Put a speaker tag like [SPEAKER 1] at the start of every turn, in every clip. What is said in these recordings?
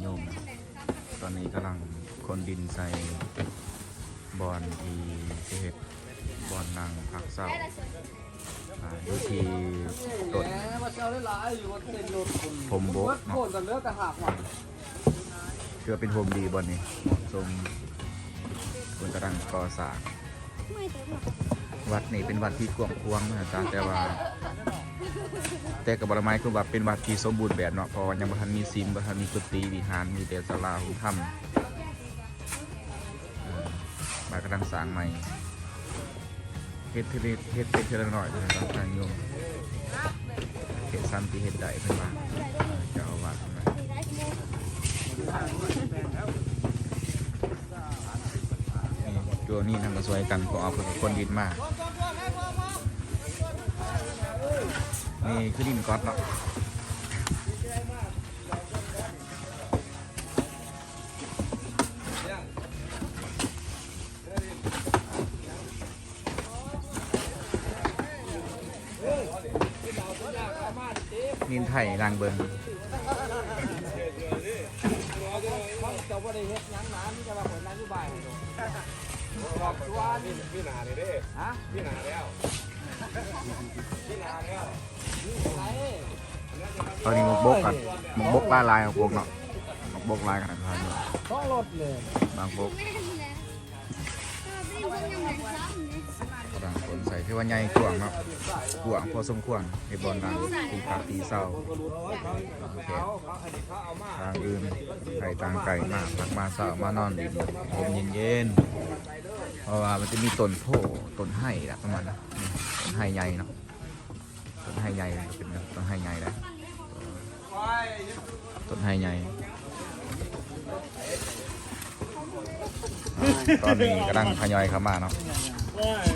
[SPEAKER 1] โยมนะตอนนี้กำลังคนดินใส่บอลที่เฮ็ดบอลนางพักเศร้าอ่าอยู่ที่ต้น
[SPEAKER 2] มาเช่าได้หลายอยู่บส้นรถคน
[SPEAKER 1] ผมโบะ
[SPEAKER 2] เลือกแต่หักว่ะ
[SPEAKER 1] เพื่อเป็นโฮมดีบอลนี้เหมาะสมคนกำลังก่อสร้างวัดนี้เป็นวัดที่กว้างขวางนะจ๊ะแต่ว่า แต่กับบรไม้คือว่าเป็นวัดที่สมบูรณ์แบบเนาะเพราะว่ายังบ่ทันมีซิมบ่ทันมีกุฏิวิหารมีแต่ศาลาหุธรรมเอ่อบ้านกำลังสร้างใหม่เฮ็ดเทเลเฮ็ดเป็นเทลหน่อยนะครับทางโยมเฮ็ดซ้ำที่เฮ็ดได้เพิ่นว่าเออเจ้าอาวาสเพิ่นว่าตัวนี้ทำมาสวยกันเพราะเอาเพิ่นคนดินมาก นี่คือดินก๊อตเนาะนินไทยรางเบิง
[SPEAKER 2] จะว่าได้เฮ็ดหยังหนานี่จะมาผลนายผู้บ่ายบอกชวน
[SPEAKER 3] พี่หนาเลยเด้
[SPEAKER 2] ฮะ
[SPEAKER 3] พี่หนาแล้ว
[SPEAKER 1] ตอนนี้หมกบกกันหมกบกล่าลายของพวกเนาะหมกบกลายกันนะครับ
[SPEAKER 2] ต้องรถเลย
[SPEAKER 1] บางพวกบางคนใส่ที่ว่าใหญ่กว่างเนาะกว่างพอสมควรในบอลดังตีปากตีเศร้าทางอื่นไก่ต่างไก่มากพักมาเศร้ามานอนดินลมเย็นๆเพราะว่ามันจะมีต้นโพต้นไห่ละประมาณนั้น ไห่ใหญ่เนาะต้นไห่ใหญ่เป็นต้นไห่ใหญ่แล้วต้นไฮใหญ่ตอนนี้กำลังทยอยเข้ามาเนาะ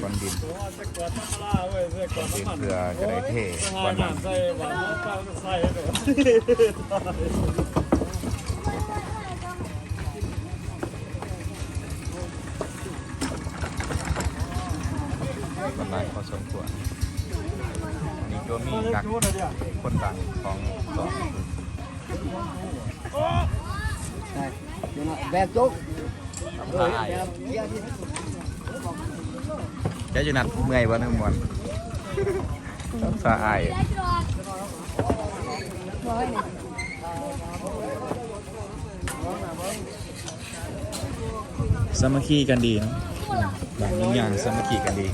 [SPEAKER 1] ก้อนดินก้อนดินเพื่อจะได้เทก้อนหลัง
[SPEAKER 3] ใส่หวานน้ำ ตาลใส่เลย
[SPEAKER 1] ก้อนหลังพอสมควรนนี้ก็มีกักคนต่างของสอง
[SPEAKER 2] แบบจุก
[SPEAKER 1] ทำท่ายแกอยู่นัดเมื่อยวันทั้งมวลทำท่าอายสามัคคีกันดีนาะบางอย่างสามัคคีกันดี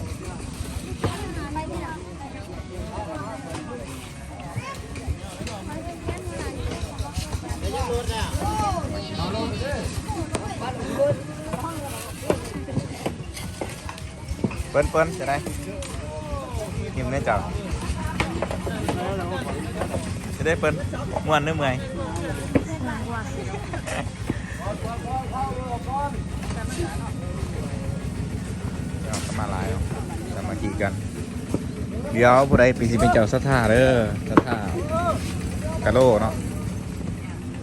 [SPEAKER 1] ปิ้นเปิ้นจะได้ยิ้มได้จับจะได้เปิ้นม่วนเนื้อเมื่อยเอาเข้ามาลายเอาสามัคคีกัน เดี๋ยวผู้ใดปีสิเป็นเจ้าสัทธาเด้อสัทธากะโลเนาะ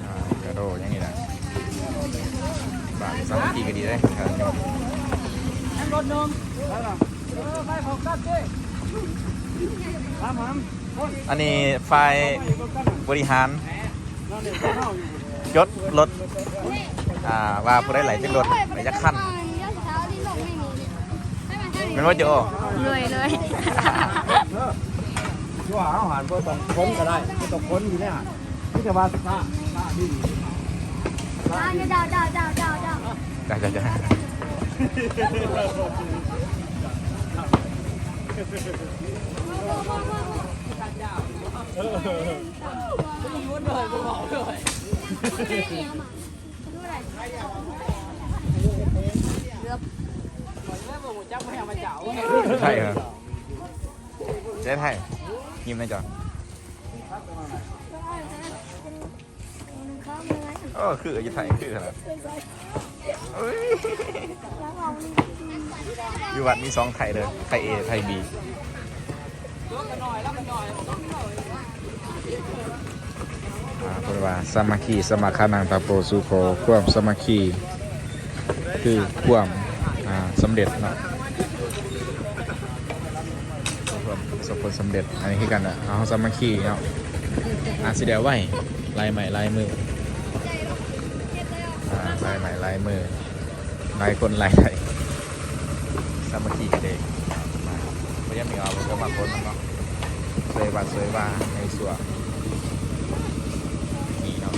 [SPEAKER 1] อ่ากะโลอย่างนี้แหละบาทสามัคคีกันดีได้ครับ
[SPEAKER 2] รถนมไปหรอเออไปผมกัดดิตามผม
[SPEAKER 1] อันนี้ฝ่ายบริหาร
[SPEAKER 2] นั่นเด็กเข้าอยู่
[SPEAKER 1] ยศรถอ่าว่าผู้ได้ไหลจากรถไหลจากขั้นเป็นว่าโจ
[SPEAKER 4] เลยเลย
[SPEAKER 2] ชั่วอาหารก็ต้องค้นก็ได้ก็ต้องค้นอยู่เนี่ยที่จะว่าตาตาดี
[SPEAKER 4] ดาวดาวดาวดาวดาวดาว
[SPEAKER 1] จ้าจ้าจ้า ใช่ครับเจ๊ไทยยิ้มหนะจ๊ะ โอ้คือจะไทยคือขนาดเอ้ยอยู่วัดมีสองไทยเลยไทยเอไทยบีอ่าเพราะว่าสามัคคีสมาคานังตาโปสุโคความสามัคคีคือความอ่าสำเร็จเนาะความประสบผลสำเร็จอันนี้คือกันอะเอาสามัคคีเนาะอาสิเดียวไว้ลายใหม่ลายมือ ลายใหม่ลายมือลายคนลายใดสามัคคีกันเองมาเพรายังมีเอาก็มาคนเนาะสวยวันสวยว่าในส่วนนี่เนาะ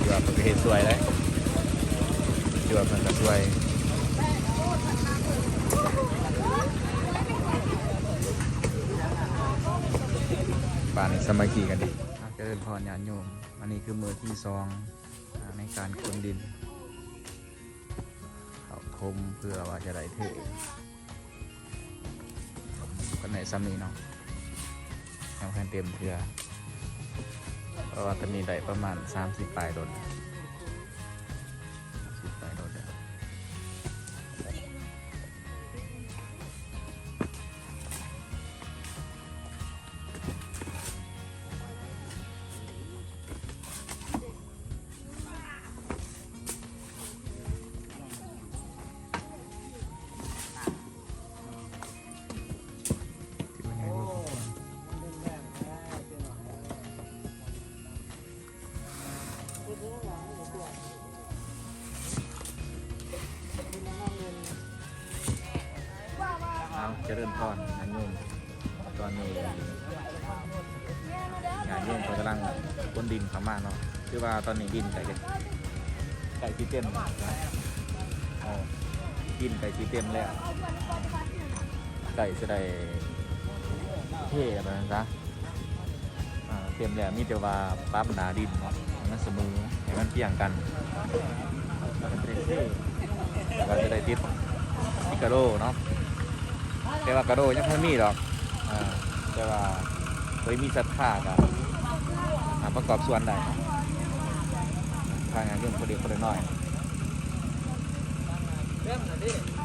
[SPEAKER 1] คือว่าเป็นเหตุสวยเลยคือว่ามันก็สวยป่านสมัคคีกันดีเจริญพรญาติโยม อันนี้คือมือที่สองในการขนดิน มเพื่อว่าจะได้เทกันไหนซ้ำนี้เนาะยังแค่เต็มเพื่อเพราะว่าตอนนี้ได้ประมาณ 30ปลายโดน ริญพรงานโยมตอนนี้งานโยมเขากำลังก้นดินเขามากเนาะคือว่าตอนนี้ดินไก่ไก่ที่เต็มนะเอาดินไก่ที่เต็มแล้วไก่จะได้เท่ไปนะจ๊ะอ่าเต็มแล้วมีแต่ว่าปั๊บหนาดินเนาะให้มันเสมอให้มันเพียงกันแล้วมันจะได้เท่แล้วก็จะได้ติดติกระโดเนาะ แต่ว่ากระโดยังไม่มีหรอกอ่าแต่ว่าเคยมีศรัทธากับประกอบส่วนได้ทางงานเรื่องคนเดียวคนน้อย
[SPEAKER 4] โอ้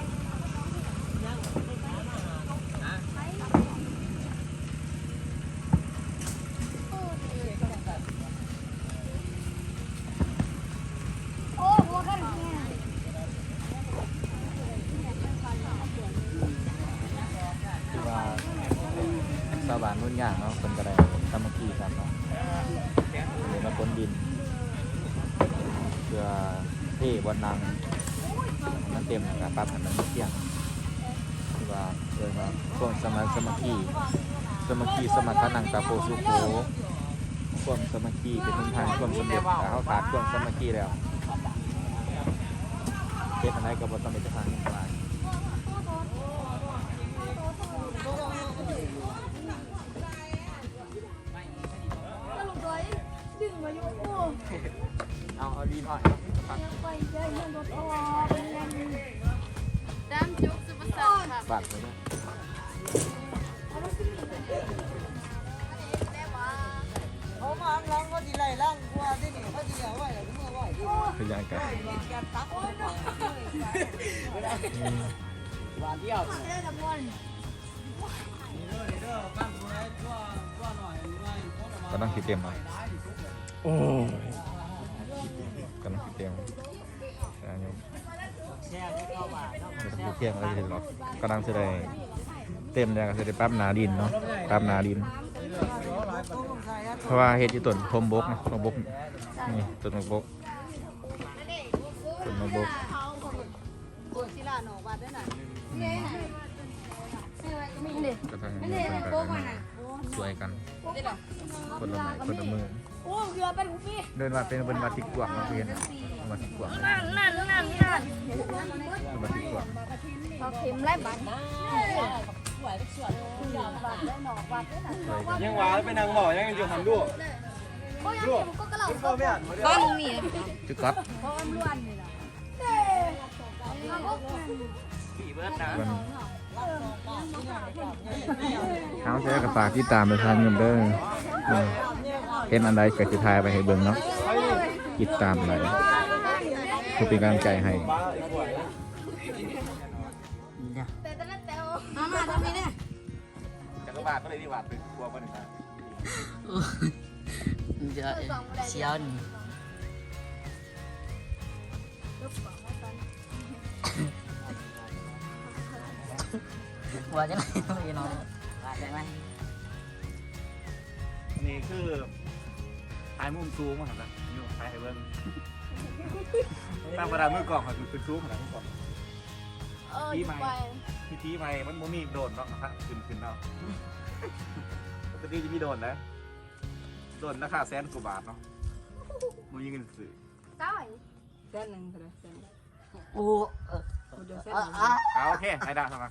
[SPEAKER 1] ท่บนนังมันเต็มนะครับปั๊บห้มันไม่เที่ยงคือว่าเรียกว่าพวกสมาสมัคคีสมัคคีสมัทานังตาโพสุโขความสมัคคีเป็นหนทางความสำเร็จเขาขาดความสมัคคีแล้วเฮ็ดอะไรก็บ่ต้องเป็นทางอย่างไร
[SPEAKER 4] สรุปดึงมาอยู่โอ้
[SPEAKER 1] เอาเอาดีหน่อย
[SPEAKER 4] ยังไปเจอยังรถออกเป็นแรง
[SPEAKER 5] ดามจุกสุภาษาครับ
[SPEAKER 1] บาดเลยนะ
[SPEAKER 2] เขามาล้างเขาดีไรล้างกว่าที่นี่เขาดีเอาไว้แล้วเมื่อไหร่ดี
[SPEAKER 1] พยากัน
[SPEAKER 2] แกตักหวานเดียว
[SPEAKER 4] เจอกับมวล
[SPEAKER 1] ก็ต้องคิดเต็มเนาโอ้ก็ต้องคิดเต็มอันนี้
[SPEAKER 2] แช่เข้ามา
[SPEAKER 1] ไม่ต้ องคิดเที่ยงอะไรเลยหรอกก็ต้องจะได้เต็มแล้วก็จะได้ปั๊บหนาดินเนาะปั๊บหนาดิน เพราะว่าเฮ็ดอยู่ต้นพรมบกนะพรมบกนี่ต้นมะบกต้นมบก
[SPEAKER 5] ปวดศิลาหนองวัดด้วยน่ะ
[SPEAKER 4] ไม่เด็ด
[SPEAKER 1] ก็ทางนี้มันสวยกันคนละไม้คนละมือ
[SPEAKER 4] อ้เรือเป็นกูพี่
[SPEAKER 1] เดินวัดเป็นเป็นวัดที่กว้างเนาะเพื่อนวัดที่กว้าง
[SPEAKER 4] นั่นนั่นนั่นนั่น
[SPEAKER 1] เป็นวัดที่กว้าง
[SPEAKER 4] เอาเข็มไล่บัตรบัตรได้หนอกบัตรได้หน
[SPEAKER 1] สวยกัน
[SPEAKER 3] ยังหวานไปนางบ่อยังอยู่หันดู
[SPEAKER 4] ก็ยังเข็มก็กระเหล่า
[SPEAKER 3] ก็ไม่อ่าน
[SPEAKER 5] บ้านมี
[SPEAKER 1] จุดก๊อต
[SPEAKER 4] เพราะมันล้วนนี่แหละเด้มาพวกนั้น
[SPEAKER 1] มันเอาใช้กระปากที่ตามไปทางเงินเด้อ เออเห็นอันใดก็สิทายไปให้เบิ่งเนาะติดตามไปเพื่อเป็นกำลังใจให้
[SPEAKER 4] แต่แต่ละแต่ว
[SPEAKER 5] มามาทำนี่เนี่ย
[SPEAKER 1] จักรบาทก็เลยที่วัดเป็นครัวบ่นี่ครับ
[SPEAKER 2] เดี๋ยวเชียวนี่ว่าจะไหนพี่น้องว่าจะไหม
[SPEAKER 1] นี่คือ ถ่ายมุมซูมมาหันละอยู่ถ่ายให้เบิ้งตั้งประดามือกล่องค่ะคือคือซูมขนาดมือกล่อง
[SPEAKER 4] เอออยู่ไป
[SPEAKER 1] พี่ทีใหม่มันโมมีโดนเนาะนะครับขึ้นขึ้นเนาะปกติจะมีโดนนะ โดนราคาแสนกว่าบาทเนาะมึงยิงเงินซื้อ
[SPEAKER 4] ใช่
[SPEAKER 5] เส้นหนึ่งเท่าไหร่เส้น
[SPEAKER 2] โอ้
[SPEAKER 5] เดี๋ยวเส้น
[SPEAKER 2] อะ
[SPEAKER 5] หนึ่ง
[SPEAKER 2] อะ
[SPEAKER 1] เอาโอเคให้ได้ทำมา